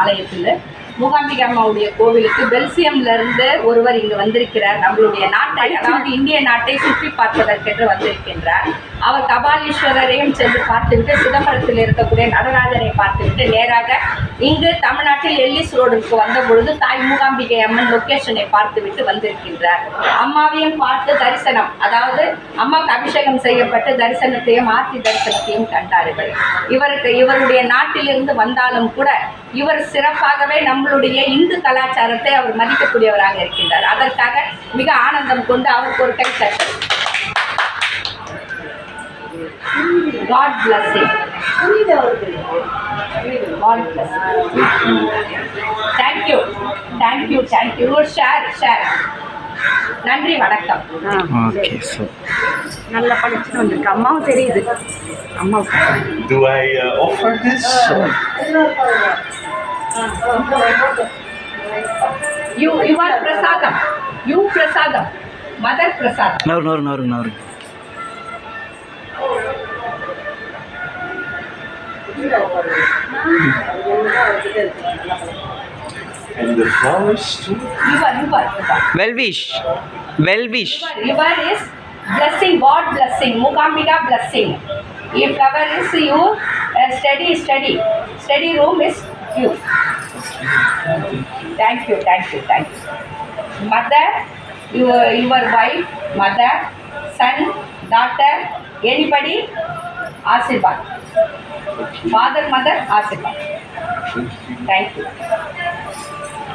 ஆலயத்தில் மூகாம்பிகை அம்மாவுடைய கோவிலுக்கு பெல்சியம்ல இருந்து ஒருவர் இங்கு வந்திருக்கிறார். நம்மளுடைய நாட்டை அதாவது இந்திய நாட்டை சுற்றி பார்ப்பதற்கென்று வந்திருக்கின்றார். அவர் கபாலீஸ்வரரையும் சென்று பார்த்துவிட்டு சிதம்பரத்தில் இருக்கக்கூடிய நடராஜரை பார்த்துவிட்டு நேராக இங்கு தமிழ்நாட்டில் எல்லிஸ் ரோடுக்கு வந்த பொழுது தாய் மூகாம்பிகை அம்மன் லொக்கேஷனை பார்த்துவிட்டு வந்திருக்கின்றார். அம்மாவையும் பார்த்து தரிசனம் அதாவது அம்மாவுக்கு அபிஷேகம் செய்யப்பட்டு தரிசனத்தையும் ஆர்த்தி தரிசனத்தையும் கண்டார்கள். இவருக்கு இவருடைய நாட்டிலிருந்து வந்தாலும் கூட இவர் சிறப்பாகவே நம்மளுடைய இந்து கலாச்சாரத்தை அவர் மதிக்கக்கூடியவராக இருக்கின்றார். அதற்காக மிக ஆனந்தம் கொண்டு அவருக்கு ஒரு கை தட்டல் God blessing God bless thank you thank you thank you share share நன்றி வணக்கம். நல்லா படிச்சுட்டு வந்திருக்கு. அம்மாவும் தெரியுது. அம்மாவுக்கு Do I uh, offer this? You you are prasadam you prasadam mother prasadam நவரு நவரு நவரு நவரு And the flowers too? Yubar, Yubar, Yubar. Well wish. Well wish. Yubar, yubar is blessing, God blessing, Mukamika blessing. If flower is you, uh, study, study. Study room is you. Thank you, thank you, thank you. Mother, your, your wife, mother, son, daughter, anybody, Asirbat. Father, mother, Asirbat. You.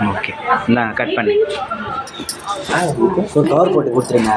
Okay நான் cut பண்ணி. Cover போட்டு கொடுத்துருங்க.